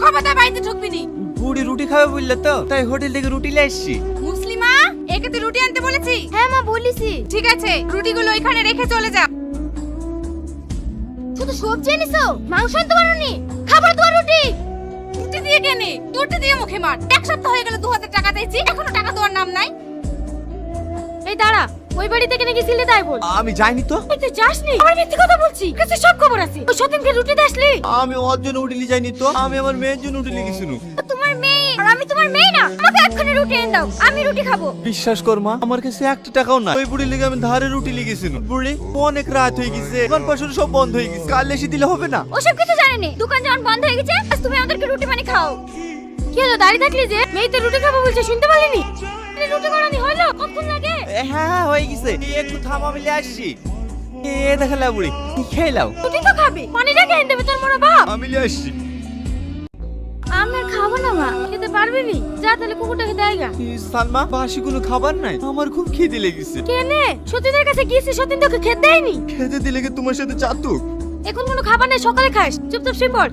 খবরদার বাড়িতে ঢুকবি নি। বুড়ি রুটি খাবে বললে তো তাই হোটেল থেকে রুটি নিয়ে এসছি মুসলিমা একে তুই রুটি আনতে বলেছি। হ্যাঁ মা বলিসি ঠিক আছে রুটিগুলো ওইখানে রেখে চলে যা। শুধু সবজি এনেছো মাংস আনতে পারোনি? খাবার তো রুটি। রুটি দিয়ে কেনে রুটি দিয়ে মুখে মার। এক সপ্তাহ হয়ে গেল দু হাজার টাকা দিয়েছি এখনও টাকা দেওয়ার নাম নাই। এই দাঁড়া ওই বাড়ি থেকে নাকি সিলে তাই বল? আমি যাইনি তো। তুই যাসনি? আমার মিথ্যে কথা বলছি কাছে সব খবর আছে। ওই সতীনকে রুটি দাসলি আমি ওর জন্য উঠলি যাইনি তো। আমি আমার মেয়ের জন্য উঠলি গেছিল তোমার মেয়ে? আর আমি তোমার মেয়ে না? আমাকে এক্ষুনি রুটি এনে দাও। আমি রুটি খাব। বিশ্বাস কর মা আমার কাছে একটা টাকাও না ওই বুড়ি লেগে আমি ধারে রুটি লিখেছিল বুড়ি অনেক রাত হয়ে গেছে। দোকান পাশে সব বন্ধ হয়ে গেছে। কাল এসে দিলে হবে না? ওসব কিছু দোকান যখন বন্ধ হয়ে গেছে আজ তুমি আমাদেরকে রুটি বানিয়ে খাও। কি হলো দাঁড়িয়ে থাকলি যে? মেয়ে তো রুটি খাব বলছে শুনতে পারলিনি রুটি বানানি হলো? কতক্ষণ লাগে? হ্যাঁ হ্যাঁ হয়ে গেছে। একটু থাম আমি আসছি। এ দেখালা বুড়ি খেয়ে লাও রুটি তো খাবে পানিটা খেয়ে দেবে তোর মনে বাপ আমি লিয়ে আসছি। আমি আর খাব না মা খেতে পারবি নি? যা তাহলে কুকুরটাকে দেয় গা। সালমা বাসি কোনো খাবার নাই? আমার খুব খিদে লেগেছে। কেনে? সতীনের কাছে গিয়েছি সতীন তোকে খেতে দেয়নি খেতে দিলে কি তোমার সাথে চাতুক? এখন কোনো খাবার নেই সকালে খাস। চুপচাপ শুয়ে পড়।